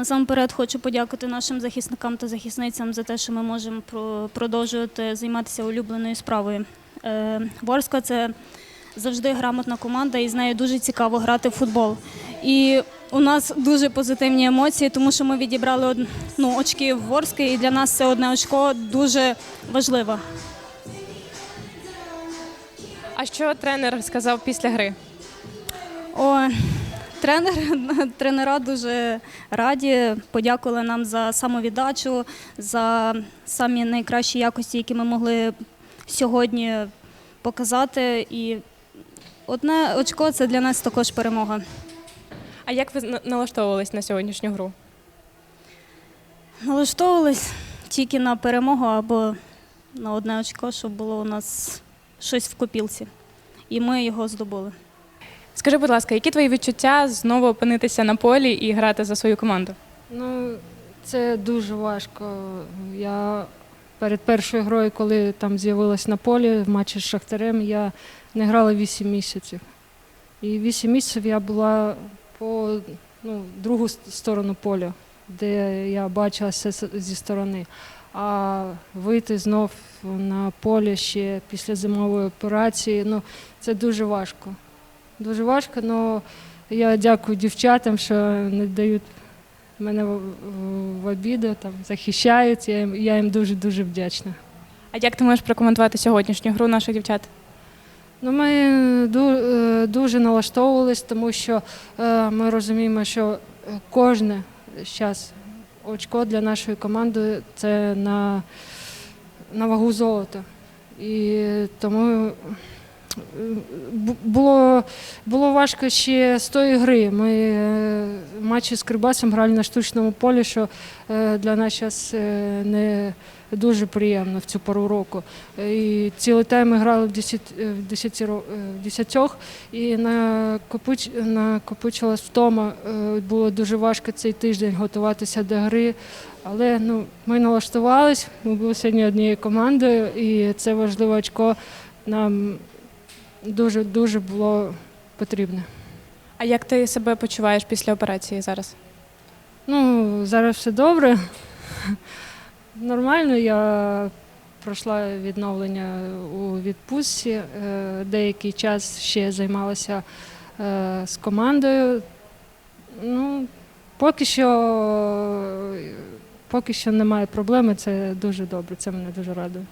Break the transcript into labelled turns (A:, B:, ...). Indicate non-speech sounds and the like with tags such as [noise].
A: Насамперед хочу подякувати нашим захисникам та захисницям за те, що ми можемо продовжувати займатися улюбленою справою. Е, Ворська це завжди грамотна команда, і з нею дуже цікаво грати в футбол. І у нас дуже позитивні емоції, тому що ми відібрали ну, очки в Ворське, і для нас це одне очко дуже важливо.
B: А що тренер сказав після гри?
A: О, тренер, [laughs] тренера дуже раді, подякували нам за самовіддачу, за самі найкращі якості, які ми могли сьогодні показати. І одне очко це для нас також перемога.
B: А як ви на- налаштовувались на сьогоднішню гру?
A: Налаштовувались тільки на перемогу або на одне очко, щоб було у нас щось в копілці. І ми його здобули.
B: Скажи, будь ласка, які твої відчуття знову опинитися на полі і грати за свою команду?
C: Ну, це дуже важко. Я перед першою грою, коли там з'явилась на полі в матчі з Шахтарем, я не грала 8 місяців. І 8 місяців я була по ну, другу сторону поля, де я бачила все зі сторони. А вийти знов на поле ще після зимової операції, ну, це дуже важко. Дуже важко, але я дякую дівчатам, що не дають мене в, обіду, там, захищають. Я їм, я їм дуже-дуже вдячна.
B: А як ти можеш прокоментувати сьогоднішню гру наших дівчат?
C: Ну, ми е, дуже налаштовувались, тому що е, ми розуміємо, що кожне зараз очко для нашої команди це на, на вагу золота. І тому було, було важко ще з тої гри. Ми е, матчі з Кривбасом грали на штучному полі, що е, для нас зараз не дуже приємно в цю пору року. І цілий тайм ми грали в 10, е, в 10, е, в 10 і накопич, накопичилась втома. Е, Було дуже важко цей тиждень готуватися до гри. Але ну, ми налаштувались, ми були сьогодні однією командою, і це важливе очко нам дуже-дуже було потрібне.
B: А як ти себе почуваєш після операції зараз?
C: Ну, зараз все добре. Нормально, я пройшла відновлення у відпустці. Е, Деякий час ще займалася е, з командою. Ну, поки що, поки що немає проблеми, це дуже добре, це мене дуже радує.